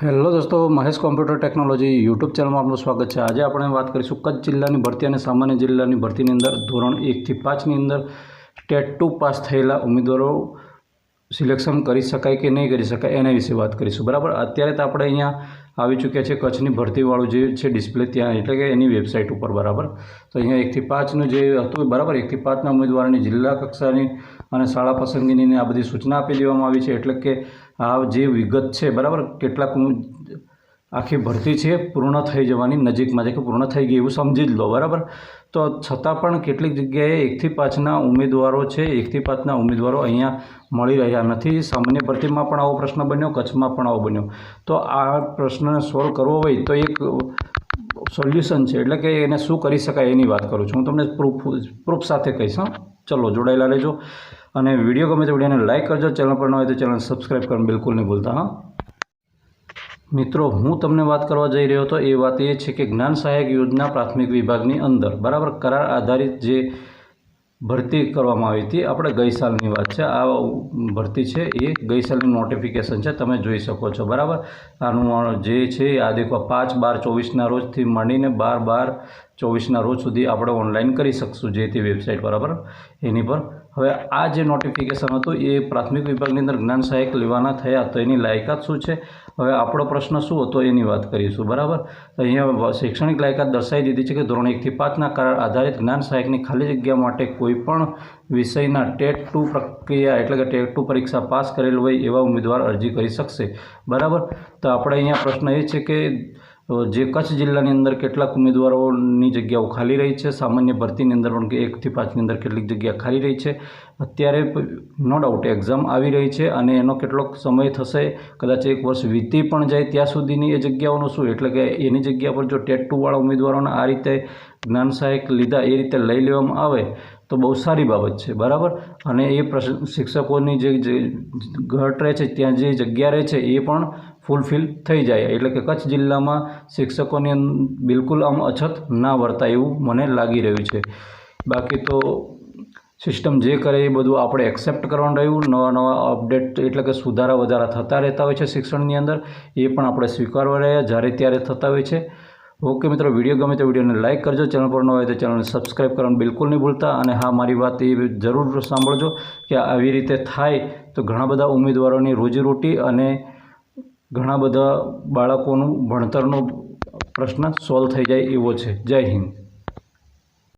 Hello દોસ્તો, Mahesh computer technology YouTube ચેનલમાં આપનું સ્વાગત છે. આજે આપણે વાત કરીશું કચ્છ જિલ્લાની ભરતી અને સામાન્ય જિલ્લાની ભરતીની અંદર ધોરણ એકથી પાંચની અંદર ટેટ ટુ પાસ થયેલા ઉમેદવારો સિલેક્શન કરી શકાય કે નહીં કરી શકાય એના વિશે વાત કરીશું. બરાબર? અત્યારે તો આપણે અહીંયા આવી ચૂક્યા છે કચ્છની ભરતીવાળું જે છે ડિસ્પ્લે ત્યાં, એટલે કે એની વેબસાઇટ ઉપર, બરાબર? તો અહીંયા એકથી પાંચનું જે હતું, બરાબર? એકથી પાંચના ઉમેદવારોની જિલ્લા કક્ષાની અને શાળા પસંદગીની આ બધી સૂચના આપી દેવામાં આવી છે. એટલે કે આ જે વિગત છે, બરાબર? કેટલાક આખી ભરતી છે, પૂર્ણ થઈ જવાની, નજીકમાં છે કે પૂર્ણ થઈ ગઈ એવું સમજી જ લો, બરાબર? તો છતાં પણ કેટલીક જગ્યાએ એકથી પાંચના ઉમેદવારો છે, એકથી પાંચના ઉમેદવારો અહીંયા મળી રહ્યા નથી. સામાન્ય ભરતીમાં પણ આવો પ્રશ્ન બન્યો, કચ્છમાં પણ આવો બન્યો. તો આ પ્રશ્નને સોલ્વ કરવો હોય તો એક સોલ્યુશન છે, એટલે કે એને શું કરી શકાય એની વાત કરું છું. હું તમને પ્રૂફ પ્રૂફ સાથે કહીશ, હા? ચલો, જોડાયેલા રહેજો. અને વીડિયો ગમે તો વિડીયોને લાઇક કરજો, ચેનલ પર ન હોય તો ચેનલ સબસ્ક્રાઈબ કરવાનું બિલકુલ નહીં ભૂલતા, હા? મિત્રો, હું તમને વાત કરવા જઈ રહ્યો હતો, એ વાત એ છે કે જ્ઞાન સહાયક યોજના પ્રાથમિક વિભાગની અંદર, બરાબર? કરાર આધારિત જે ભરતી કરવામાં આવી હતી, આપણે ગઈ સાલની વાત છે, આ ભરતી છે, એ ગઈ નોટિફિકેશન છે, તમે જોઈ શકો છો, બરાબર? આનું જે છે, આ દેખો, પાંચ બાર ચોવીસના રોજથી માંડીને બાર બાર ચોવીસના રોજ સુધી આપણે ઓનલાઈન કરી શકશું જે તે વેબસાઇટ બરાબર? એની પર. હવે આ જે નોટિફિકેશન હતું એ પ્રાથમિક વિભાગની અંદર જ્ઞાન સહાયક લેવાના થયા, તો એની લાયકાત શું છે? હવે આપણો પ્રશ્ન શું હતો એની વાત કરીશું, બરાબર? અહીંયા શૈક્ષણિક લાયકાત દર્શાવી દીધી છે કે ધોરણ એકથી પાંચના કરાર આધારિત જ્ઞાન સહાયકની ખાલી જગ્યા માટે કોઈપણ વિષયના ટેટ ટુ પ્રક્રિયા એટલે કે ટેટ ટુ પરીક્ષા પાસ કરેલ હોય એવા ઉમેદવાર અરજી કરી શકશે, બરાબર? તો આપણે અહીંયા પ્રશ્ન એ છે કે અ, જે કચ્છ જિલ્લાની અંદર કેટલાક ઉમેદવારોની જગ્યાઓ ખાલી રહી છે સામાન્ય ભરતીની અંદર પણ એકથી પાંચની અંદર કેટલીક જગ્યા ખાલી રહી છે. અત્યારે નો ડાઉટ એક્ઝામ આવી રહી છે અને એનો કેટલોક સમય થશે કદાચ એક વર્ષ વીતી પણ જાય ત્યાં સુધીની એ જગ્યાઓનું શું? એટલે કે એની જગ્યા પર જો ટેટ ટુવાળા ઉમેદવારોને આ રીતે જ્ઞાન સહાયક લીધા એ રીતે લઈ લેવામાં આવે તો બહુ સારી બાબત છે બરાબર? અને એ શિક્ષકોની જે ઘટ રહે છે ત્યાં જે જગ્યા રહે છે એ પણ ફૂલફિલ થઈ જાય. એટલે કે કચ્છ જિલ્લામાં શિક્ષકોની બિલકુલ આમ અછત ના વર્તાય એવું મને લાગી રહ્યું છે. બાકી તો સિસ્ટમ જે કરે એ બધું આપણે એક્સેપ્ટ કરવાનું રહ્યું. નવા નવા અપડેટ એટલે કે સુધારા વધારા થતા રહેતા હોય છે શિક્ષણની અંદર. એ પણ આપણે સ્વીકારવા રહ્યા જ્યારે ત્યારે થતા હોય છે. ઓકે મિત્રો, વીડિયો ગમે તો વિડીયોને લાઇક કરજો. ચેનલ પર ન હોય તો ચેનલને સબસ્ક્રાઈબ કરવાનું બિલકુલ નહીં ભૂલતા. અને હા, મારી વાત એ જરૂર સાંભળજો કે આવી રીતે થાય તો ઘણા બધા ઉમેદવારોની રોજીરોટી અને ઘણા બધા બાળકોનું ભણતરનો પ્રશ્ન સોલ્વ થઈ જાય એવો છે. જય હિન્દ.